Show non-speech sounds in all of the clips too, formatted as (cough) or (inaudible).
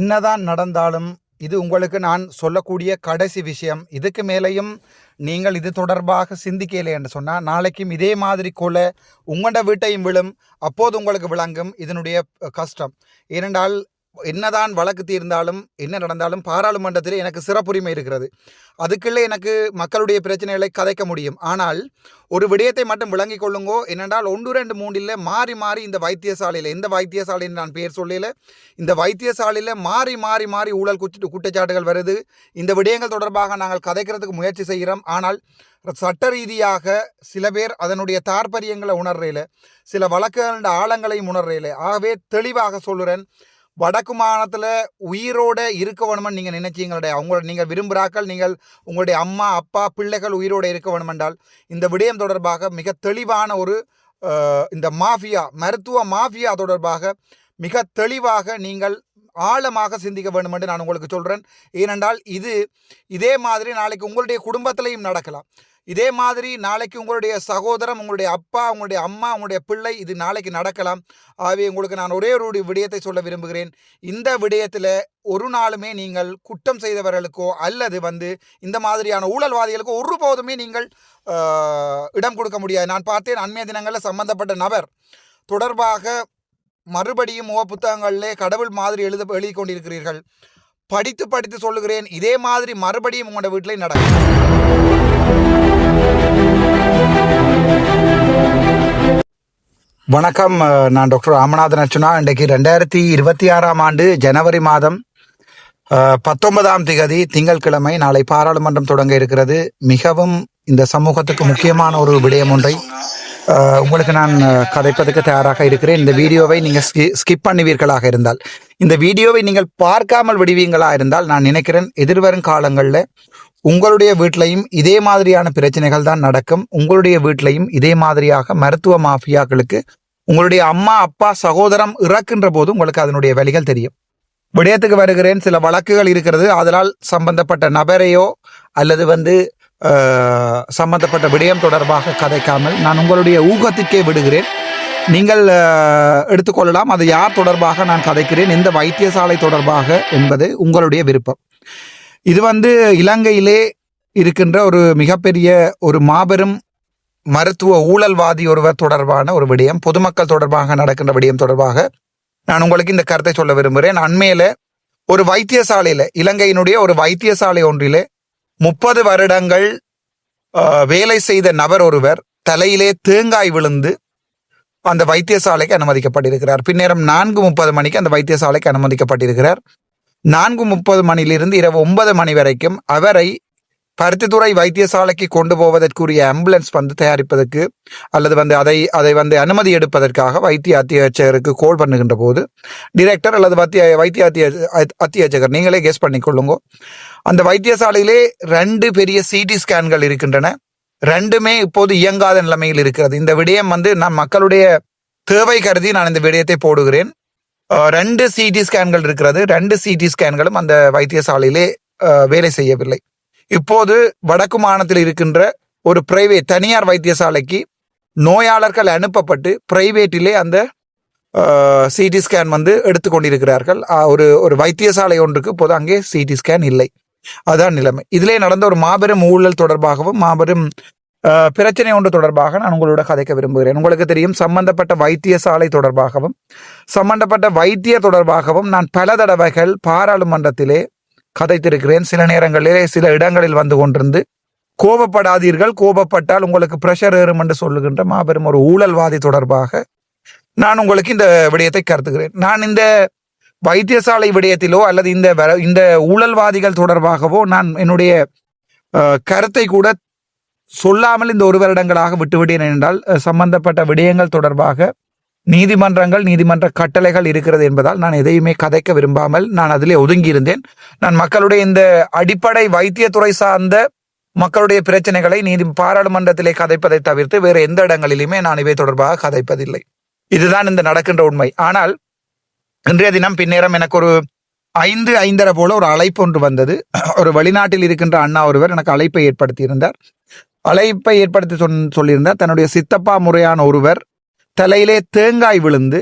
என்னதான் நடந்தாலும் இது உங்களுக்கு நான் சொல்லக்கூடிய கடைசி விஷயம். இதுக்கு மேலேயும் நீங்கள் இது தொடர்பாக சிந்திக்கலை என்று சொன்னால் நாளைக்கும் இதே மாதிரி கொல உங்களோட வீட்டையும் விழும் அப்போது உங்களுக்கு விளங்கும். இதனுடைய கஷ்டம். ஏனென்றால் என்னதான் வழக்கு தீர்ந்தாலும் என்ன நடந்தாலும் பாராளுமன்றத்தில் எனக்கு சிறப்புரிமை இருக்கிறது. அதுக்குள்ளே எனக்கு மக்களுடைய பிரச்சனைகளை கதைக்க முடியும். ஆனால் ஒரு விடயத்தை மட்டும் விளங்கிக் கொள்ளுங்கோ. என்னென்றால் ஒன்று ரெண்டு மூன்றில் மாறி மாறி இந்த வைத்தியசாலையில் எந்த வைத்தியசாலைன்னு நான் பேர் சொல்லல. இந்த வைத்தியசாலையில் மாறி மாறி மாறி ஊழல் குற்ற குற்றச்சாட்டுகள் வருது. இந்த விடயங்கள் தொடர்பாக நாங்கள் கதைக்கிறதுக்கு முயற்சி செய்கிறோம். ஆனால் சட்ட ரீதியாக சில பேர் அதனுடைய தாற்பரியங்களை உணர்றையில் சில வழக்குகளோட ஆழங்களையும் உணர்றையில் ஆகவே தெளிவாக சொல்லுறேன். வடக்கு மாகாணத்தில் உயிரோட இருக்க வேணுமென்னு நீங்கள் நினைச்சீங்களுடைய அவங்களோட நீங்கள் விரும்புகிறாக்கள் நீங்கள் உங்களுடைய அம்மா அப்பா பிள்ளைகள் உயிரோட இருக்க வேணுமென்றால் இந்த விடயம் தொடர்பாக மிக தெளிவான ஒரு இந்த மாஃபியா மருத்துவ மாஃபியா தொடர்பாக மிக தெளிவாக நீங்கள் ஆழமாக சிந்திக்க வேண்டும் என்று நான் உங்களுக்கு சொல்கிறேன் ஏனென்றால் இது இதே மாதிரி நாளைக்கு உங்களுடைய குடும்பத்திலையும் நடக்கலாம். இதே மாதிரி நாளைக்கு உங்களுடைய சகோதரம் உங்களுடைய அப்பா உங்களுடைய அம்மா உங்களுடைய பிள்ளை இது நாளைக்கு நடக்கலாம். ஆகவே உங்களுக்கு நான் ஒரே ஒரு விடயத்தை சொல்ல விரும்புகிறேன். இந்த விடயத்தில் ஒரு நாளுமே நீங்கள் குற்றம் செய்தவர்களுக்கோ அல்லது வந்து இந்த மாதிரியான ஊழல்வாதிகளுக்கோ ஒருபோதுமே நீங்கள் இடம் கொடுக்க முடியாது. நான் பார்த்தேன் அண்மைய தினங்களில் சம்பந்தப்பட்ட நபர் தொடர்பாக மறுபடியும் முக புத்தகங்களிலே கடவுள் மாதிரி எழுத எழுதி கொண்டிருக்கிறீர்கள். படித்து படித்து சொல்லுகிறேன். இதே மாதிரி மறுபடியும் உங்களோட வீட்டிலே நடக்கும். வணக்கம். நான் டாக்டர் ராமநாதன் அர்ச்சுனா இன்றைக்கு ரெண்டாயிரத்தி இருபத்தி ஆறாம் ஆண்டு ஜனவரி மாதம் பத்தொன்பதாம் திகதி திங்கட்கிழமை நாளை பாராளுமன்றம் தொடங்க இருக்கிறது. மிகவும் இந்த சமூகத்துக்கு முக்கியமான ஒரு விடயம் ஒன்றை உங்களுக்கு நான் கதைப்பதற்கு தயாராக இருக்கிறேன். இந்த வீடியோவை நீங்கள் ஸ்கிப் பண்ணுவீர்களாக இருந்தால். இந்த வீடியோவை நீங்கள் பார்க்காமல் விடுவீங்களா இருந்தால் நான் நினைக்கிறேன் எதிர்வரும் காலங்களில் உங்களுடைய வீட்டிலையும் இதே மாதிரியான பிரச்சனைகள் தான் நடக்கும். உங்களுடைய வீட்டிலையும் இதே மாதிரியாக மருத்துவ மாஃபியாக்களுக்கு உங்களுடைய அம்மா அப்பா சகோதரம் இறக்கின்ற போது உங்களுக்கு அதனுடைய வழிகள் தெரியும். விடயத்துக்கு வருகிறேன். சில வழக்குகள் இருக்கிறது. அதனால் சம்பந்தப்பட்ட நபரையோ அல்லது வந்து சம்பந்தப்பட்ட விடயம் தொடர்பாக கதைக்காமல் நான் உங்களுடைய ஊகத்துக்கே விடுகிறேன். நீங்கள் எடுத்துக்கொள்ளலாம். அது யார் தொடர்பாக நான் கதைக்கிறேன்? எந்த வைத்தியசாலை தொடர்பாக என்பது உங்களுடைய விருப்பம். இது வந்து இலங்கையிலே இருக்கின்ற ஒரு மிகப்பெரிய ஒரு மாபெரும் மருத்துவ ஊழல்வாதி ஒருவர் தொடர்பான ஒரு விடயம் பொதுமக்கள் தொடர்பாக நடக்கின்ற விடயம் தொடர்பாக நான் உங்களுக்கு இந்த கருத்தை சொல்ல விரும்புகிறேன். அண்மையில ஒரு வைத்தியசாலையில இலங்கையினுடைய ஒரு வைத்தியசாலை ஒன்றிலே முப்பது வருடங்கள் வேலை செய்த நபர் ஒருவர் தலையிலே தேங்காய் விழுந்து அந்த வைத்தியசாலைக்கு அனுமதிக்கப்பட்டிருக்கிறார். பின்னேரம் நான்கு முப்பது மணிக்கு அந்த வைத்தியசாலைக்கு அனுமதிக்கப்பட்டிருக்கிறார். நான்கு முப்பது மணியிலிருந்து இரவு ஒன்பது மணி வரைக்கும் அவரை பருத்தித்துறை வைத்தியசாலைக்கு கொண்டு போவதற்குரிய ஆம்புலன்ஸ் வந்து தயாரிப்பதற்கு அல்லது வந்து அதை அதை வந்து அனுமதி எடுப்பதற்காக வைத்திய அத்தியட்சகருக்கு கோல் பண்ணுகின்ற போது டிரெக்டர் அல்லது வைத்திய வைத்திய அத்திய அத்தியட்சகர் நீங்களே கெஸ் பண்ணிக்கொள்ளுங்க அந்த வைத்தியசாலையிலே ரெண்டு பெரிய சிடி ஸ்கேன்கள் இருக்கின்றன. ரெண்டுமே இப்போது இயங்காத நிலைமையில் இருக்கிறது. இந்த விடயம் வந்து நான் மக்களுடைய தேவை கருதி நான் இந்த விடயத்தை போடுகிறேன். ரெண்டு சிடி ஸ்கேன்கள் இருக்கிறது. ரெண்டு சிடி ஸ்கேன்களும் அந்த வைத்தியசாலையிலே வேலை செய்யவில்லை. இப்போது வடக்கு மாநிலத்தில் இருக்கின்ற ஒரு பிரைவேட் தனியார் வைத்தியசாலைக்கு நோயாளர்கள் அனுப்பப்பட்டு பிரைவேட்டிலே அந்த சிடி ஸ்கேன் வந்து எடுத்துக்கொண்டிருக்கிறார்கள் ஒரு ஒரு வைத்தியசாலை ஒன்றுக்கு இப்போது அங்கே சிடி ஸ்கேன் இல்லை. அதான் நிலைமை. இதிலே நடந்த ஒரு மாபெரும் ஊழல் தொடர்பாகவும் மாபெரும் பிரச்சனை ஒன்று தொடர்பாக நான் உங்களோட கதைக்க விரும்புகிறேன். உங்களுக்கு தெரியும் சம்பந்தப்பட்ட வைத்தியசாலை தொடர்பாகவும் சம்பந்தப்பட்ட வைத்திய தொடர்பாகவும் நான் பல தடவைகள் பாராளுமன்றத்திலே கதைத்திருக்கிறேன். சில நேரங்களிலே சில இடங்களில் வந்து கொண்டிருந்து கோபப்படாதீர்கள். கோபப்பட்டால் உங்களுக்கு பிரஷர் ஏறும் என்று சொல்லுகின்ற மாபெரும் ஒரு ஊழல்வாதி தொடர்பாக நான் உங்களுக்கு இந்த விடயத்தை கருத்துகிறேன். நான் இந்த வைத்தியசாலை விடயத்திலோ அல்லது இந்த இந்த ஊழல்வாதிகள் தொடர்பாகவோ நான் என்னுடைய கருத்தை கூட சொல்லாமல் இந்த ஒரு வருடங்களாக விட்டுவிட்டேன் என்றால் சம்பந்தப்பட்ட விடயங்கள் தொடர்பாக நீதிமன்றங்கள் நீதிமன்ற கட்டளைகள் இருக்கிறது என்பதால் நான் எதையுமே கதைக்க விரும்பாமல் நான் அதிலே ஒதுங்கியிருந்தேன். நான் மக்களுடைய இந்த அடிப்படை வைத்தியத்துறை சார்ந்த மக்களுடைய பிரச்சனைகளை நீதி பாராளுமன்றத்திலே கதைப்பதை தவிர்த்து வேறு எந்த இடங்களிலுமே நான் இவை தொடர்பாக கதைப்பதில்லை. இதுதான் இந்த நடக்கின்ற உண்மை. ஆனால் இன்றைய தினம் பின்னேரம் எனக்கு ஒரு ஐந்து ஐந்தரை போல ஒரு அழைப்பு ஒன்று வந்தது. ஒரு வெளிநாட்டில் இருக்கின்ற அண்ணா ஒருவர் எனக்கு அழைப்பை ஏற்படுத்தியிருந்தார். அழைப்பை ஏற்படுத்தி சொன் சொல்லியிருந்தார். தன்னுடைய சித்தப்பா முறையான ஒருவர் தலையிலே தேங்காய் விழுந்து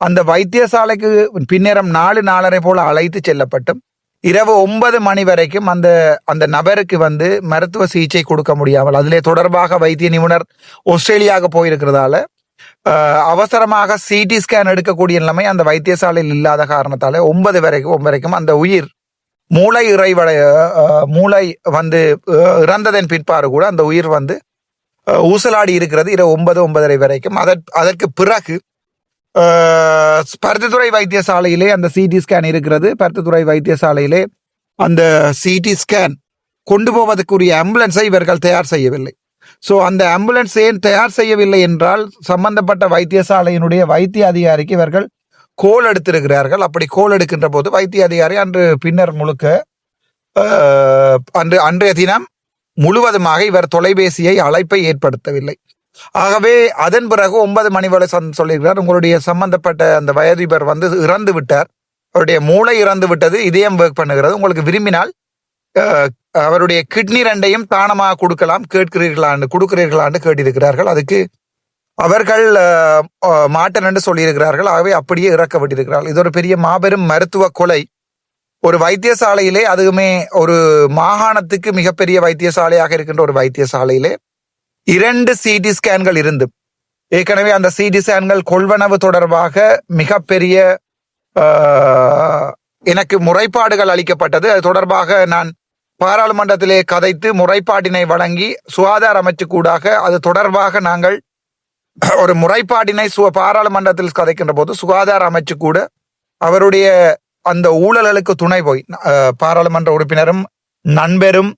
அந்த வைத்தியசாலைக்கு பின்னேரம் நாலு நாலரை போல அழைத்து செல்லப்பட்டும். இரவு ஒன்பது மணி வரைக்கும் அந்த அந்த நபருக்கு வந்து மருத்துவ சிகிச்சை கொடுக்க முடியாமல் அதிலே தொடர்பாக வைத்திய நிபுணர் ஆஸ்திரேலியாவுக்கு போயிருக்கிறதால அவசரமாக சிடி ஸ்கேன் எடுக்கக்கூடிய நிலைமை அந்த வைத்தியசாலையில் இல்லாத காரணத்தால ஒன்பது வரைக்கும் வரைக்கும் அந்த உயிர் மூளை இறைவடைய மூளை வந்து இறந்ததன் பிற்பாடு கூட அந்த உயிர் வந்து ஊசலாடி இருக்கிறது இரவு ஒன்பது ஒன்பதரை வரைக்கும். அதற் அதற்கு பிறகு பருத்தித்துறை வைத்தியசாலையிலே அந்த சிடி ஸ்கேன் இருக்கிறது. பருத்தித்துறை வைத்தியசாலையிலே அந்த சிடி ஸ்கேன் கொண்டு போவதற்குரிய ஆம்புலன்ஸை இவர்கள் தயார் செய்யவில்லை. ஸோ அந்த ஆம்புலன்ஸ் ஏன் தயார் செய்யவில்லை என்றால் சம்பந்தப்பட்ட வைத்தியசாலையினுடைய வைத்திய அதிகாரிக்கு இவர்கள் கோல் எடுத்திருக்கிறார்கள் அப்படி கோல் எடுக்கின்ற போது வைத்திய அதிகாரி அன்று பின்னர் முழுக்க அன்று அன்றைய தினம் முழுவதுமாக இவர் தொலைபேசியை அழைப்பை ஏற்படுத்தவில்லை. ஆகவே அதன் பிறகு ஒன்பது மணி வரை சந் சொல்லியிருக்கிறார். உங்களுடைய சம்பந்தப்பட்ட அந்த வயதிபர் வந்து இறந்து விட்டார். அவருடைய மூளை இறந்து விட்டது. இதயம் ஒர்க் பண்ணுகிறது. உங்களுக்கு விரும்பினால் அவருடைய கிட்னி ரெண்டையும் தானமாக கொடுக்கலாம் கேட்கிறீர்களான்னு கொடுக்கிறீர்களான்னு கேட்டிருக்கிறார்கள். அதுக்கு அவர்கள் மாட்டன் என்று சொல்லியிருக்கிறார்கள். ஆகவே அப்படியே இறக்கப்பட்டிருக்கிறார்கள். இது ஒரு பெரிய மாபெரும் மருத்துவ கொலை. ஒரு வைத்தியசாலையிலே அதுவுமே ஒரு மாகாணத்துக்கு மிகப்பெரிய வைத்தியசாலையாக இருக்கின்ற ஒரு வைத்தியசாலையிலே இரண்டு சிடி ஸ்கேன்கள் இருந்து ஏற்கனவே அந்த சிடி ஸ்கேன்கள் கொள்வனவு தொடர்பாக மிகப்பெரிய எனக்கு முறைப்பாடுகள் அளிக்கப்பட்டது. அது தொடர்பாக நான் பாராளுமன்றத்திலே கதைத்து முறைப்பாட்டினை வழங்கி சுகாதார அமைச்சு கூடாக அது தொடர்பாக நாங்கள் (coughs) ஒரு முறைப்பாட்டினை சு பாராளுமன்றத்தில் கதைக்கின்ற போது சுகாதார அமைச்சு கூட அவருடைய அந்த ஊழல்களுக்கு துணை போய் பாராளுமன்ற உறுப்பினரும் நண்பரும்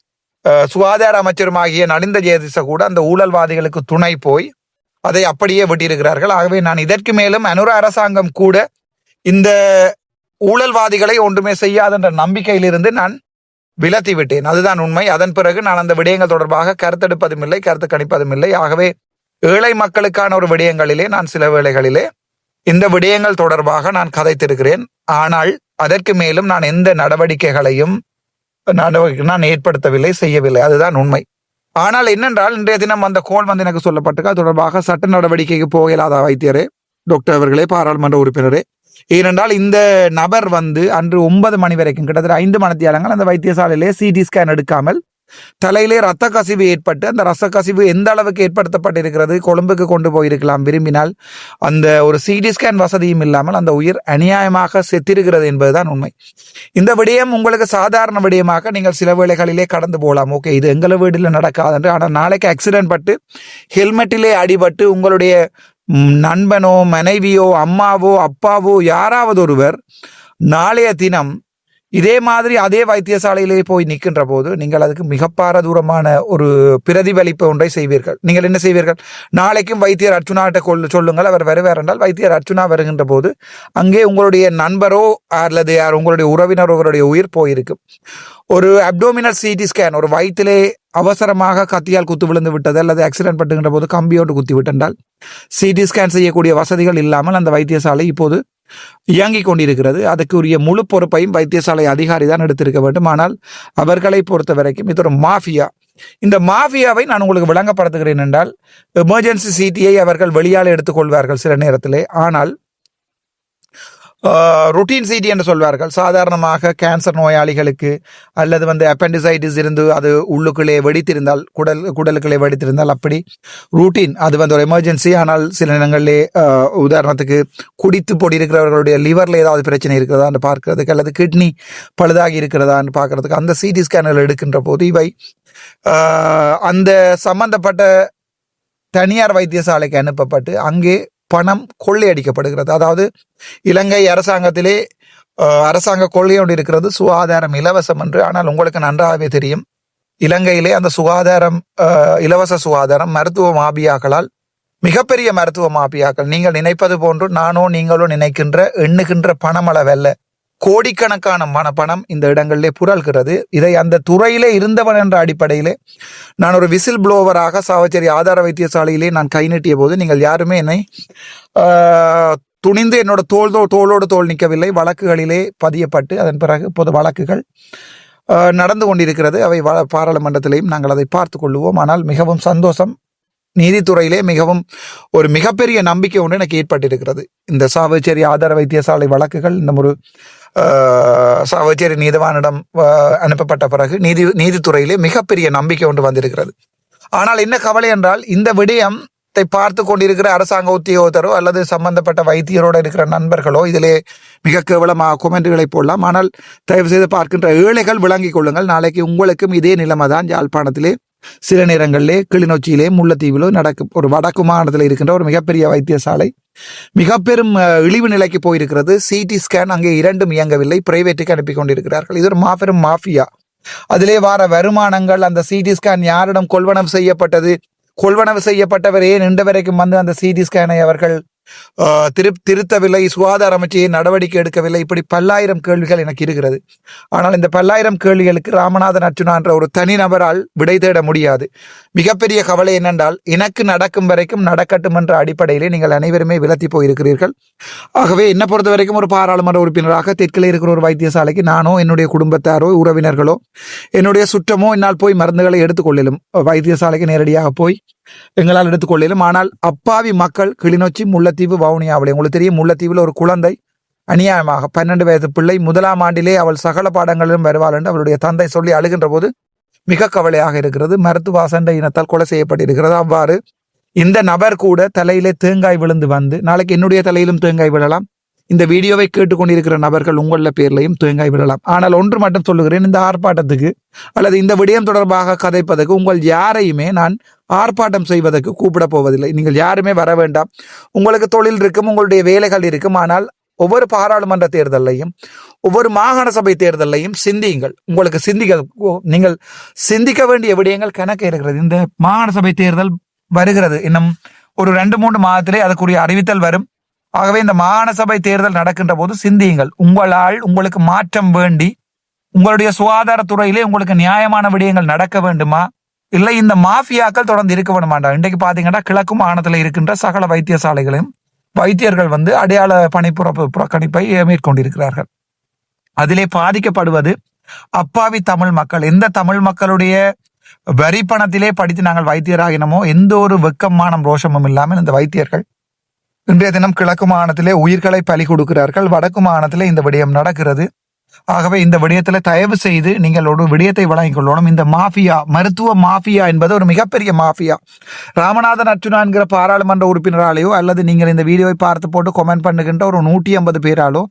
சுகாதார அமைச்சரும் ஆகிய நலிந்த ஜெயதிச கூட அந்த ஊழல்வாதிகளுக்கு துணை போய் அதை அப்படியே விட்டிருக்கிறார்கள் ஆகவே நான் இதற்கு மேலும் அனுர அரசாங்கம் கூட இந்த ஊழல்வாதிகளை ஒன்றுமே செய்யாதென்ற நம்பிக்கையிலிருந்து நான் விலத்தி விட்டேன் அதுதான் உண்மை. அதன் பிறகு நான் அந்த விடயங்கள் தொடர்பாக கருத்தெடுப்பதும் இல்லை கருத்து கணிப்பதும் இல்லை. ஆகவே ஏழை மக்களுக்கான ஒரு விடயங்களிலே நான் சில வேளைகளிலே இந்த விடயங்கள் தொடர்பாக நான் கதைத்திருக்கிறேன். ஆனால் அதற்கு மேலும் நான் எந்த நடவடிக்கைகளையும் நான் ஏற்படுத்தவில்லை செய்யவில்லை. அதுதான் உண்மை. ஆனால் என்னென்றால் இன்றைய தினம் அந்த கோல் வந்து எனக்கு சொல்லப்பட்டிருக்கு. அது தொடர்பாக சட்ட நடவடிக்கைக்கு போக இல்லாத வைத்தியரே டாக்டர் அவர்களே பாராளுமன்ற உறுப்பினரே. ஏனென்றால் இந்த நபர் வந்து அன்று ஒன்பது மணி வரைக்கும் கிட்டத்தட்ட ஐந்து மணித்தியாலங்கள் அந்த வைத்தியசாலையிலே சிடி ஸ்கேன் எடுக்காமல் தலையிலே ரத்த கசிவு ஏற்பட்டு அந்த ரத்த கசிவு எந்த அளவுக்கு ஏற்படுத்தப்பட்டிருக்கிறது கொழும்புக்கு கொண்டு போயிருக்கலாம் விரும்பினால் அந்த ஒரு சிடி ஸ்கேன் வசதியும் இல்லாமல் அந்த உயிர் அநியாயமாக செத்திருக்கிறது என்பதுதான் உண்மை. இந்த விடயம் உங்களுக்கு சாதாரண விடயமாக நீங்கள் சில வேளைகளிலே கடந்து போகலாம். ஓகே இது எங்களை வீட்டில் நடக்காது என்று ஆனால் நாளைக்கு ஆக்சிடென்ட் பட்டு ஹெல்மெட்டிலே அடிபட்டு உங்களுடைய நண்பனோ மனைவியோ அம்மாவோ அப்பாவோ யாராவது ஒருவர் நாளைய தினம் இதே மாதிரி அதே வைத்தியசாலையிலே போய் நிற்கின்ற போது நீங்கள் அதுக்கு மிகப்பார தூரமான ஒரு பிரதிபலிப்பு ஒன்றை செய்வீர்கள். நீங்கள் என்ன செய்வீர்கள்? நாளைக்கும் வைத்தியர் அர்ச்சுனாட்ட கொள் சொல்லுங்கள். அவர் வருவார் என்றால் வைத்தியர் அர்ச்சுனா வருகின்ற போது அங்கே உங்களுடைய நண்பரோ அல்லது யார் உங்களுடைய உறவினர் உங்களுடைய உயிர் போயிருக்கும். ஒரு அப்டோமினல் சிடி ஸ்கேன் ஒரு வயிற்றிலே அவசரமாக கத்தியால் குத்து விழுந்து விட்டது அல்லது ஆக்சிடென்ட் பட்டுகின்ற போது கம்பியோடு குத்தி விட்டென்றால் சிடி ஸ்கேன் செய்யக்கூடிய வசதிகள் இல்லாமல் அந்த வைத்தியசாலை இப்போது இயங்கிக் கொண்டிருக்கிறது அதுக்குரிய முழு பொறுப்பையும் வைத்தியசாலை அதிகாரி தான் எடுத்திருக்க வேண்டும். ஆனால் அவர்களை பொறுத்த வரைக்கும் இது ஒரு மாஃபியா. இந்த மாஃபியாவை நான் உங்களுக்கு விளங்கப்படுத்துகிறேன் என்றால் எமர்ஜென்சி சிடியை அவர்கள் வெளியால் எடுத்துக்கொள்வார்கள் சில நேரத்திலே. ஆனால் ருட்டீன் சிடி என்று சொல்வார்கள். சாதாரணமாக கேன்சர் நோயாளிகளுக்கு அல்லது வந்து அப்பெண்டிசைட்டிஸ் இருந்து அது உள்ளுக்குள்ளே வெடித்திருந்தால் குடல் குடலுக்குள்ளே வெடித்திருந்தால் அப்படி ரூட்டீன் அது வந்து ஒரு எமர்ஜென்சி ஆனால் சில நேரங்களிலே உதாரணத்துக்கு குடித்து போடி இருக்கிறவர்களுடைய லிவரில் ஏதாவது பிரச்சனை இருக்கிறதான்னு பார்க்கறதுக்கு அல்லது கிட்னி பழுதாகி இருக்கிறதான்னு பார்க்கறதுக்கு அந்த சிடி ஸ்கேன்கள் எடுக்கின்ற போது இவை அந்த சம்பந்தப்பட்ட தனியார் வைத்தியசாலைக்கு அனுப்பப்பட்டு அங்கே பணம் கொள்ளையடிக்கப்படுகிறது. அதாவது இலங்கை அரசாங்கத்திலே அரசாங்க கொள்கை ஒன்று இருக்கிறது சுகாதாரம் இலவசம் என்று. ஆனால் உங்களுக்கு நன்றாகவே தெரியும் இலங்கையிலே அந்த சுகாதாரம் இலவச சுகாதாரம் மருத்துவ மாபியாக்களால் மிகப்பெரிய மருத்துவ மாபியாக்கள். நீங்கள் நினைப்பது போன்று நானோ நீங்களோ நினைக்கின்ற எண்ணுகின்ற பணமளவல்ல. கோடிக்கணக்கான மன பணம் இந்த இடங்களிலே புரள்கிறது. இதை அந்த துறையிலே இருந்தவன் என்ற அடிப்படையிலே நான் ஒரு விசில் ப்ளோவராக சாவச்சேரி ஆதார வைத்தியசாலையிலே நான் கை நீட்டிய போது நீங்கள் யாருமே என்னை துணிந்து என்னோட தோல் தோ தோளோடு தோல் நிற்கவில்லை. வழக்குகளிலே பதியப்பட்டு அதன் பிறகு பொது வழக்குகள் நடந்து கொண்டிருக்கிறது. அவை வ- பாராளுமன்றத்திலேயும் நாங்கள் அதை பார்த்து கொள்வோம் ஆனால் மிகவும் சந்தோஷம். நீதித்துறையிலே மிகவும் ஒரு மிகப்பெரிய நம்பிக்கை ஒன்று எனக்கு ஏற்பட்டிருக்கிறது. இந்த சாவச்சேரி ஆதார வைத்தியசாலை வழக்குகள் இந்த ஒரு சாவச்சேரி நீதவானிடம் அனுப்பப்பட்ட பிறகு நீதி நீதித்துறையிலே மிகப்பெரிய நம்பிக்கை ஒன்று வந்திருக்கிறது. ஆனால் என்ன கவலை என்றால் இந்த விடயத்தை பார்த்து கொண்டிருக்கிற அரசாங்க உத்தியோகத்தரோ அல்லது சம்பந்தப்பட்ட வைத்தியரோட இருக்கிற நண்பர்களோ இதிலே மிக கேவலமாக கொமெண்ட்களை போடலாம் ஆனால் தயவு செய்து பார்க்கின்ற ஏழைகள் விளங்கிக் கொள்ளுங்கள். நாளைக்கு உங்களுக்கும் இதே நிலைமை தான் யாழ்ப்பாணத்திலே சில நேரங்களிலே கிளிநொச்சியிலே முல்லைத்தீவிலோ நடக்கும் ஒரு வடக்கு மாநிலத்தில் இருக்கின்ற ஒரு மிகப்பெரிய வைத்தியசாலை. மிக பெரும் இழிவு நிலைக்கு போயிருக்கிறது. சிடி ஸ்கேன் அங்கே இரண்டும் இயங்கவில்லை. பிரைவேட்டுக்கு அனுப்பி கொண்டிருக்கிறார்கள். இது ஒரு மாபெரும் மாஃபியா. அதிலே வார வருமானங்கள் அந்த சிடி ஸ்கேன் யாரிடம் கொள்வனவு செய்யப்பட்டது? கொள்வனவு செய்யப்பட்டவர் ஏன் இன்று வரைக்கும் வந்து அந்த சிடி ஸ்கேனை அவர்கள் திரு திருத்தவில்லை சுகாதார அமைச்சையை நடவடிக்கை எடுக்கவில்லை. இப்படி பல்லாயிரம் கேள்விகள் எனக்கு இருக்கிறது. ஆனால் இந்த பல்லாயிரம் கேள்விகளுக்கு ராமநாதன் அர்ஜுனா என்ற ஒரு தனிநபரால் விடை தேட முடியாது. மிகப்பெரிய கவலை என்னென்றால் எனக்கு நடக்கும் வரைக்கும் நடக்கட்டும் என்ற அடிப்படையிலே நீங்கள் அனைவருமே விலத்தி போயிருக்கிறீர்கள். ஆகவே என்னை பொறுத்த வரைக்கும் ஒரு பாராளுமன்ற உறுப்பினராக தெற்கில் இருக்கிற ஒரு வைத்தியசாலைக்கு நானோ என்னுடைய குடும்பத்தாரோ உறவினர்களோ என்னுடைய சுற்றமோ என்னால் போய் மருந்துகளை எடுத்துக்கொள்ளிலும் வைத்தியசாலைக்கு நேரடியாக போய் எங்களால் எடுத்துக்கொள்ளிலும் ஆனால் அப்பாவி மக்கள் கிளிநொச்சி முல்லைத்தீவு வவுனியாவிலே உங்களுக்கு தெரியும் முல்லைத்தீவில் ஒரு குழந்தை அநியாயமாக. பன்னெண்டு வயது பிள்ளை. முதலாம் ஆண்டிலே அவள் சகல பாடங்களிலும் வருவாள் என்று அவளுடைய தந்தை சொல்லி அழுகின்ற போது மிக கவலையாக இருக்கிறது. மருத்துவாசண்ட இனத்தால் கொலை செய்யப்பட்டிருக்கிறது. அவ்வாறு இந்த நபர் கூட தலையிலே தேங்காய் விழுந்து வந்து நாளைக்கு என்னுடைய தலையிலும் தேங்காய் விழலாம். இந்த வீடியோவை கேட்டுக்கொண்டிருக்கிற நபர்கள் உங்கள பேர்லையும் தேங்காய் விடலாம். ஆனால் ஒன்று மட்டும் சொல்லுகிறேன் இந்த ஆர்ப்பாட்டத்துக்கு அல்லது இந்த விடயம் தொடர்பாக கதைப்பதற்கு உங்கள் யாரையுமே நான் ஆர்ப்பாட்டம் செய்வதற்கு கூப்பிட போவதில்லை. நீங்கள் யாருமே வர வேண்டாம். உங்களுக்கு தொழில் இருக்கும் உங்களுடைய வேலைகள் இருக்கும். ஆனால் ஒவ்வொரு பாராளுமன்ற தேர்தலையும் ஒவ்வொரு மாகாண சபை தேர்தலையும் சிந்தியுங்கள். உங்களுக்கு சிந்திக்க நீங்கள் சிந்திக்க வேண்டிய விடயங்கள் கணக்கு இருக்கிறது. இந்த மாகாண சபை தேர்தல் வருகிறது. இன்னும் ஒரு ரெண்டு மூன்று மாதத்திலே அதுக்குரிய அறிவித்தல் வரும். ஆகவே இந்த மாநசபை சபை தேர்தல் நடக்கின்ற போது சிந்தியுங்கள். உங்களால் உங்களுக்கு மாற்றம் வேண்டி உங்களுடைய சுகாதாரத்துறையிலே உங்களுக்கு நியாயமான விடயங்கள் நடக்க வேண்டுமா? இல்லை இந்த மாஃபியாக்கள் தொடர்ந்து இருக்க வேண்டுமாண்டா? இன்றைக்கு பாத்தீங்கன்னா கிழக்கு மாகாணத்தில் இருக்கின்ற சகல வைத்தியசாலைகளையும் வைத்தியர்கள் வந்து அடையாள பணிப்புறப்பு புறக்கணிப்பை மேற்கொண்டிருக்கிறார்கள். அதிலே பாதிக்கப்படுவது அப்பாவி தமிழ் மக்கள். எந்த தமிழ் மக்களுடைய வரி பணத்திலே படித்து நாங்கள் வைத்தியராகினமோ எந்த ஒரு வெக்கமானம் ரோஷமும் இல்லாமல் இந்த வைத்தியர்கள் இன்றைய தினம் கிழக்கு மாகாணத்திலே உயிர்களை பலி கொடுக்கிறார்கள். வடக்கு மாகாணத்திலே இந்த விடயம் நடக்கிறது. ஆகவே இந்த விடயத்தில் தயவு செய்து நீங்கள் ஒரு விடயத்தை வழங்கிக் கொள்ளணும். இந்த மாஃபியா மருத்துவ மாஃபியா என்பது ஒரு மிகப்பெரிய மாஃபியா. ராமநாதன் அர்ச்சுனா என்கிற பாராளுமன்ற உறுப்பினராலேயோ அல்லது நீங்கள் இந்த வீடியோவை பார்த்து போட்டு கமெண்ட் பண்ணுகின்ற ஒரு நூற்றி ஐம்பது பேராலோ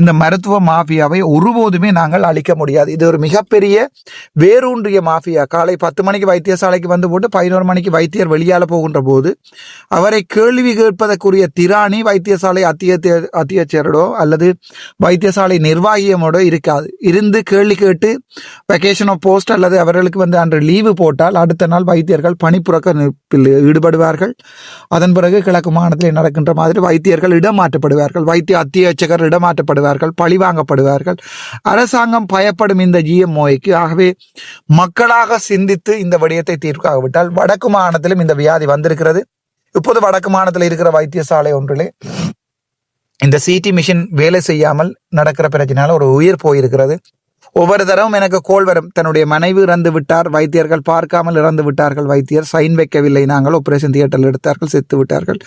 இந்த மருத்துவ மாஃபியாவை ஒருபோதுமே நாங்கள் அழிக்க முடியாது. இது ஒரு மிகப்பெரிய வேரூன்றிய மாஃபியா. காலை பத்து மணிக்கு வைத்தியசாலைக்கு வந்து போட்டு பதினோரு மணிக்கு வைத்தியர் வெளியால போகின்ற போது அவரை கேள்வி கேட்பதற்குரிய திராணி வைத்தியசாலை அத்திய அத்தியட்சரோடோ அல்லது வைத்தியசாலை நிர்வாகியமோட இருக்காது. இருந்து கேள்வி கேட்டு வெக்கேஷன் ஆஃப் போஸ்ட் அல்லது அவர்களுக்கு வந்து அன்று லீவு போட்டால் அடுத்த நாள் வைத்தியர்கள் பணிப்புறக்கணிப்பில் ஈடுபடுவார்கள். அதன் பிறகு கிழக்கு மாநிலத்தில் நடக்கின்ற மாதிரி வைத்தியர்கள் இடமாற்றப்படுவார்கள். வைத்திய அத்தியட்சகர் இடமாற்றப்படுவார்கள் பழிவாங்கப்படுவார்கள் அரசாங்கம் பயப்படும் இந்த ஜிஎம்ஓய்க்கு ஆகவே மக்களாக சிந்தித்து இந்த விடயத்தை தீர்க்காவிட்டால் வடக்கு மாநிலத்திலும் இந்த வியாதி வந்திருக்கிறது. இப்போது வடக்கு மாநிலத்தில் இருக்கிற வைத்தியசாலை ஒன்றிலே இந்த சிடி மிஷின் வேலை செய்யாமல் நடக்கிற பிரச்சனையால ஒரு உயிர் போயிருக்கிறது. ஒவ்வொரு தரவும் எனக்கு கோல் வரும். தன்னுடைய மனைவி இறந்து விட்டார். வைத்தியர்கள் பார்க்காமல் இறந்து விட்டார்கள். வைத்தியர் சைன் வைக்கவில்லை. நாங்கள் ஆப்ரேஷன் தியேட்டரில் எடுத்தார்கள். செத்து விட்டார்கள்.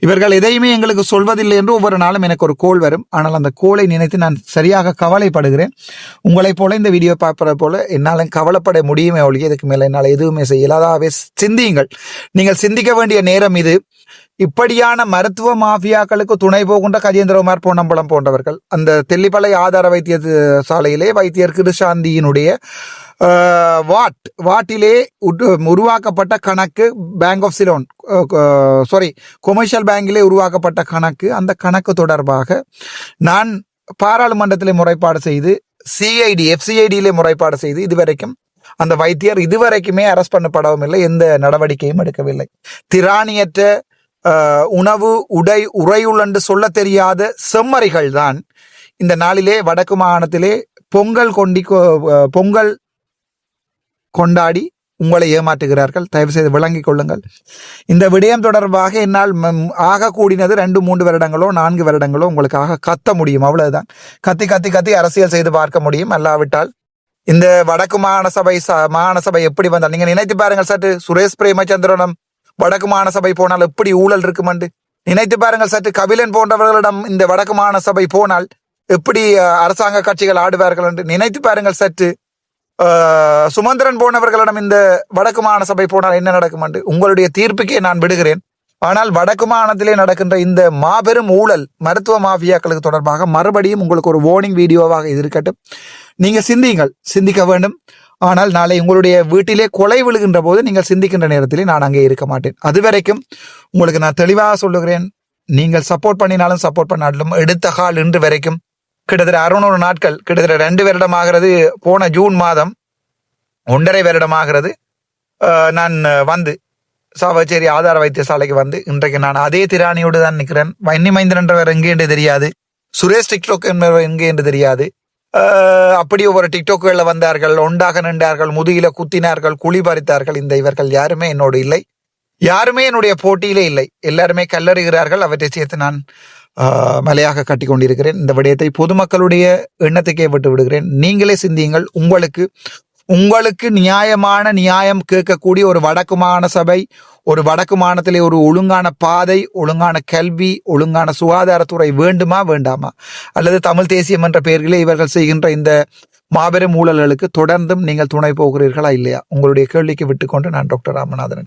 இவர்கள் எதையுமே எங்களுக்கு சொல்வதில்லை என்று ஒவ்வொரு நாளும் எனக்கு ஒரு கோல் வரும். ஆனால் அந்த கோலை நினைத்து நான் சரியாக கவலைப்படுகிறேன். உங்களைப் போல இந்த வீடியோ பார்ப்பதை போல என்னால் கவலைப்பட முடியுமே ஒழிய இதுக்கு மேலே என்னால் எதுவுமே செய்யலாதாவே சிந்தியுங்கள். நீங்கள் சிந்திக்க வேண்டிய நேரம் இது. இப்படியான மருத்துவ மாஃபியாக்களுக்கு துணை போகின்ற கஜேந்திரகுமார் பொன்னம்பலம் போன்றவர்கள். அந்த தெல்லிப்பளை ஆதார வைத்திய சாலையிலே வைத்தியர் கிருஷாந்தியினுடைய வாட் வாட்டிலே உட்- உருவாக்கப்பட்ட கணக்கு bank of Ceylon sorry commercial பேங்கிலே உருவாக்கப்பட்ட கணக்கு. அந்த கணக்கு தொடர்பாக நான் பாராளுமன்றத்திலே முறைப்பாடு செய்து சிஐடி எஃப்சிஐடியிலே முறைப்பாடு செய்து இதுவரைக்கும் அந்த வைத்தியர் இதுவரைக்குமே அரஸ்ட் பண்ணப்படவும் இல்லை எந்த நடவடிக்கையும் எடுக்கவில்லை. திராணியற்ற உணவு உடை உறையுள் என்று சொல்ல தெரியாத செம்மறிகள் தான் இந்த நாளிலே வடக்கு மாகாணத்திலே பொங்கல் கொண்டி பொங்கல் கொண்டாடி உங்களை ஏமாற்றுகிறார்கள். தயவு செய்து விளங்கிக் கொள்ளுங்கள். இந்த விடயம் தொடர்பாக என்னால் ம், ரெண்டு மூன்று வருடங்களோ நான்கு வருடங்களோ உங்களுக்காக கத்த முடியும். அவ்வளவுதான். கத்தி கத்தி கத்தி அரசியல் செய்து பார்க்க முடியும். அல்லாவிட்டால் இந்த வடக்கு மாகாண சபை ச- மாகாண சபை எப்படி வந்தால் நீங்கள் நினைத்து பாருங்கள் சற்று. சுரேஷ் பிரேமச்சந்திரனும் வடக்கு மாநசபை போனால் எப்படி ஊழல் இருக்குமென்று? நினைத்து பாருங்கள் சற்று கபிலன் போன்றவர்களிடம் இந்த வடக்கு மாநசபை போனால் எப்படி அரசாங்க கட்சிகள் ஆடுவார்கள் என்று நினைத்து பாருங்கள் சற்று சுமந்திரன் போனவர்களிடம் இந்த வடக்கு மாநசபை சபை போனால் என்ன நடக்கும் என்று உங்களுடைய தீர்ப்புக்கே நான் விடுகிறேன். ஆனால் வடக்கு மாநிலத்திலே நடக்கின்ற இந்த மாபெரும் ஊழல் மருத்துவ மாஃபியாக்களுக்கு தொடர்பாக மறுபடியும் உங்களுக்கு ஒரு வார்னிங் வீடியோவாக இது இருக்கட்டும். நீங்கள் சிந்தியுங்கள். சிந்திக்க வேண்டும். ஆனால் நாளை உங்களுடைய வீட்டிலே கொலை விழுகின்ற போது நீங்கள் சிந்திக்கின்ற நேரத்திலே நான் அங்கே இருக்க மாட்டேன். அது வரைக்கும் உங்களுக்கு நான் தெளிவாக சொல்லுகிறேன். நீங்கள் சப்போர்ட் பண்ணினாலும் சப்போர்ட் பண்ணாலும் எடுத்த கால் இன்று வரைக்கும் கிட்டத்தட்ட அறுநூறு நாட்கள் கிட்டத்தட்ட ரெண்டு வருடம் ஆகிறது போன ஜூன் மாதம் ஒன்றரை வருடம் ஆகிறது. நான் வந்து சாவச்சேரி ஆதார வைத்தியசாலைக்கு வந்து இன்றைக்கு நான் அதே திராணியோடு தான் நிற்கிறேன். வன்னி மைந்தன் என்றவர் எங்கே என்று தெரியாது. சுரேஷ் டிக்டோக் என்பவர் எங்கே என்று தெரியாது. அப்படி ஒவ்வொரு டிக்டோக்குகளில் வந்தார்கள் ஒன்றாக நின்றார்கள் முதுகில குத்தினார்கள் குழி பறித்தார்கள். இந்த இவர்கள் யாருமே என்னோடு இல்லை. யாருமே என்னுடைய போட்டியிலே இல்லை. எல்லாருமே கல்லறுகிறார்கள். அவற்றை சேர்த்து நான் மலையாக கட்டி கொண்டிருக்கிறேன். இந்த விடயத்தை பொதுமக்களுடைய எண்ணத்துக்கே விட்டு விடுகிறேன். நீங்களே சிந்தியுங்கள். உங்களுக்கு உங்களுக்கு நியாயமான நியாயம் கேட்கக்கூடிய ஒரு வடக்கு மாகாண சபை ஒரு வடக்கு மாநிலத்திலே ஒரு ஒழுங்கான பாதை ஒழுங்கான கல்வி ஒழுங்கான சுகாதாரத்துறை வேண்டுமா வேண்டாமா? அல்லது தமிழ் தேசியம் என்ற பெயர்களே இவர்கள் செய்கின்ற இந்த மாபெரும் ஊழல்களுக்கு தொடர்ந்தும் நீங்கள் துணை போகிறீர்களா இல்லையா? உங்களுடைய கேள்விக்கு விட்டுக்கொண்டு நான் டாக்டர் ராமநாதன்